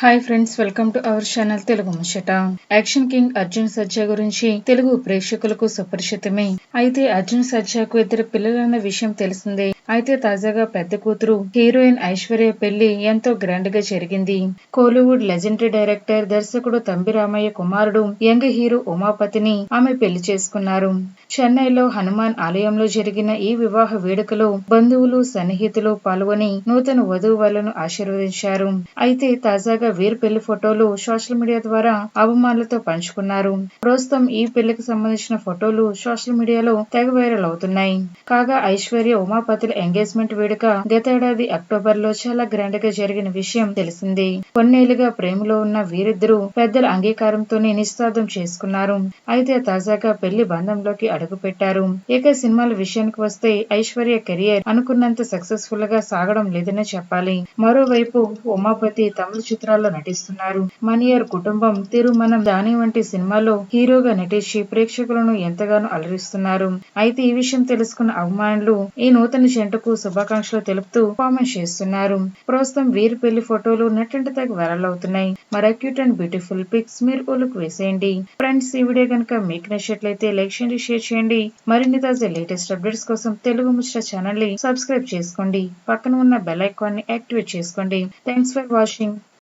Hi friends welcome to our channel Telugu Muchata action king Arjun Sarja గురించి తెలుగు ప్రేక్షకులకు సుపరిచితమే. అయితే అర్జున్ సజ్జాకు ఇద్దరు పిల్లలన్న విషయం తెలిసిందే. అయితే తాజాగా పెద్ద కూతురు హీరోయిన్ ఐశ్వర్య పెళ్ళి ఎంతో గ్రాండ్గా జరిగింది. కోలీవుడ్ లెజెండరీ డైరెక్టర్ దర్శకుడు తంబి రామయ్య కుమారుడు యంగ్ హీరో ఉమాపతిని ఆమె పెళ్ళి చేసుకున్నారు. చెన్నైలో హనుమాన్ ఆలయంలో జరిగిన ఈ వివాహ వేడుకలో బంధువులు సన్నిహితులు పాల్గొని నూతన వధువు వాళ్ళను ఆశీర్వదించారు. అయితే తాజాగా వీరి పెళ్ళి ఫోటోలు సోషల్ మీడియా ద్వారా అభిమానులతో పంచుకున్నారు. ప్రస్తుతం ఈ పెళ్ళికి సంబంధించిన ఫోటోలు సోషల్ మీడియాలో తెగ వైరల్ అవుతున్నాయి. కాగా ఐశ్వర్య ఉమాపతుల ఎంగేజ్మెంట్ వేడుక గతేడాది అక్టోబర్లో చాలా గ్రాండ్గా జరిగిన విషయం తెలిసింది. కొన్నేళ్ళుగా ప్రేమలో ఉన్న వీరిద్దరూ పెద్దల అంగీకారంతోనే నిశ్చితార్థం చేసుకున్నారు. అయితే తాజాగా పెళ్ళి బంధంలోకి అడుగు పెట్టారు ఇక సినిమాల విషయానికి వస్తే ఐశ్వర్య కెరియర్ అనుకున్నంత సక్సెస్ఫుల్గా సాగడం లేదనే చెప్పాలి. మరోవైపు ఉమాపతి తమిళ చిత్రాల్లో నటిస్తున్నారు. మనియర్ కుటుంబం తిరుమనం దాని వంటి సినిమాలో హీరోగా నటించి ప్రేక్షకులను ఎంతగానో అలరిస్తున్నారు. అయితే ఈ విషయం తెలుసుకున్న అభిమానులు ఈ నూతన జంటకు శుభాకాంక్షలు తెలుపుతూ కామెంట్ చేస్తున్నారు. ప్రస్తుతం వీరి పెళ్ళి ఫోటోలు నెట్టింటి తగ్గ వైరల్ అవుతున్నాయి. మరి క్యూట్ అండ్ బ్యూటిఫుల్ పిక్స్ మీరు ఓలుకు వేసేయండి. ఫ్రెండ్స్ ఈ వీడియో కనుక మీకు నచ్చినట్లయితే లైక్ చేయండి షేర్ చేయండి. మరిన్ని తాజా లేటెస్ట్ అప్డేట్స్ కోసం తెలుగు ముచ్చట ఛానల్ని సబ్స్క్రైబ్ చేసుకోండి. పక్కన ఉన్న బెల్ ఐకాన్ని యాక్టివేట్ చేసుకోండి. Thanks for watching